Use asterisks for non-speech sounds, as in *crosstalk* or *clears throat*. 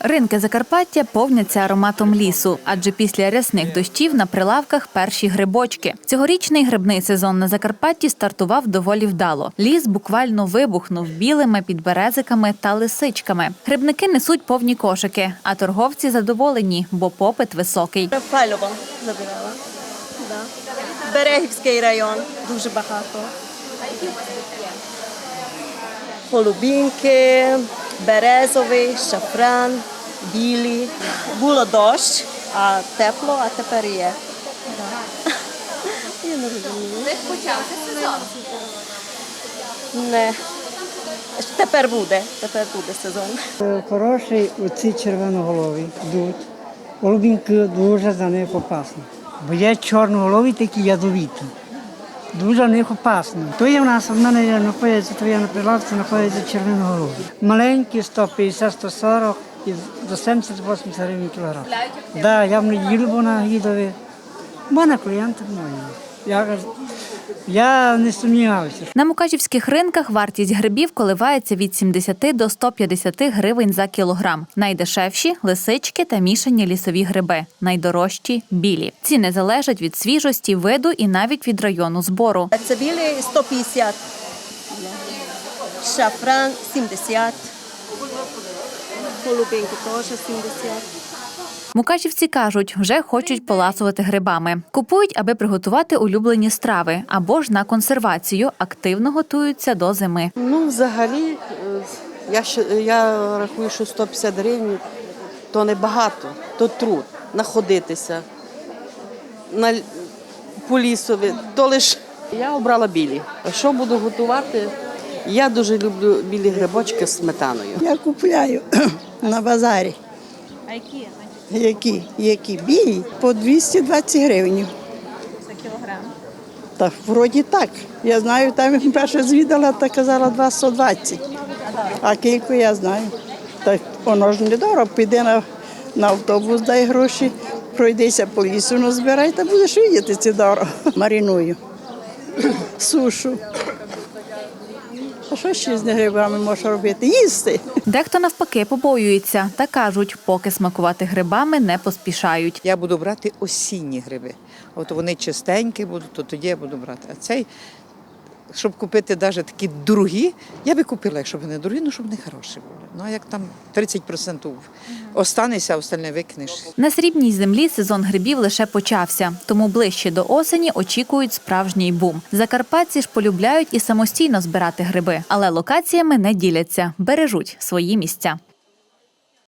Ринки Закарпаття повняться ароматом лісу, адже після рясних дощів на прилавках перші грибочки. Цьогорічний грибний сезон на Закарпатті стартував доволі вдало. Ліс буквально вибухнув білими підберезиками та лисичками. Грибники несуть повні кошики, а торговці задоволені, бо попит високий. Рафайлова забирала. Да. Берегівський район дуже багато. Голубінки, березовий, шафран, білі. Було дощ, а тепло, а тепер є. Я не розумію. почався сезон? Не. Тепер буде, тепер буде сезон. Хороший оці червоноголові йдуть. Голубінки дуже за них опасно. Бо є чорноголові такі ядовіті. Дуже в них опасно. То є в нас, в мене є знаходиться, то є на прилавці, знаходиться червоноголові. Маленькі 150-140 і до 70-80 гривень кілограм. Да, я в неділю був на гідові. У мене клієнти мої. Я, я не сумнівався, На мукачівських ринках вартість грибів коливається від 70 до 150 гривень за кілограм. Найдешевші лисички та мішані лісові гриби. Найдорожчі білі. Ціни залежать від свіжості, виду і навіть від району збору. Це білі 150. Шафран 70. Голубинки теж 70. Мукачівці кажуть, вже хочуть поласувати грибами. Купують, аби приготувати улюблені страви або ж на консервацію. Активно готуються до зими. Ну, взагалі, е, я, ще- я рахую, що 150 гривень то небагато, то труд находитися на, по лісові, то лиш я обрала білі. А Що буду готувати? Я дуже люблю білі грибочки з сметаною. Я купляю *clears throat* на базарі. А які Які? Які? Білі? По 220 гривень. за кілограм? Та вроді так. Я знаю, там я перше звідала та казала 220. А кілько я знаю. Так воно ж недорого. Піди на, на автобус, дай гроші, пройдися по лісу, ну збирай, та будеш видіти це дорого. *laughs* Мариную, сушу. А що ще з грибами можна робити? Їсти. Дехто навпаки побоюється та кажуть, поки смакувати грибами не поспішають. Я буду брати осінні гриби. От вони чистенькі будуть, то тоді я буду брати. А цей, щоб купити навіть такі дорогі, я би купила, якщо вони дорогі, ну щоб вони хороші були. Ну а як там 30% останеться, а остальне викинеш. На срібній землі сезон грибів лише почався, тому ближче до осені очікують справжній бум. Закарпатці ж полюбляють і самостійно збирати гриби, але локаціями не діляться, бережуть свої місця.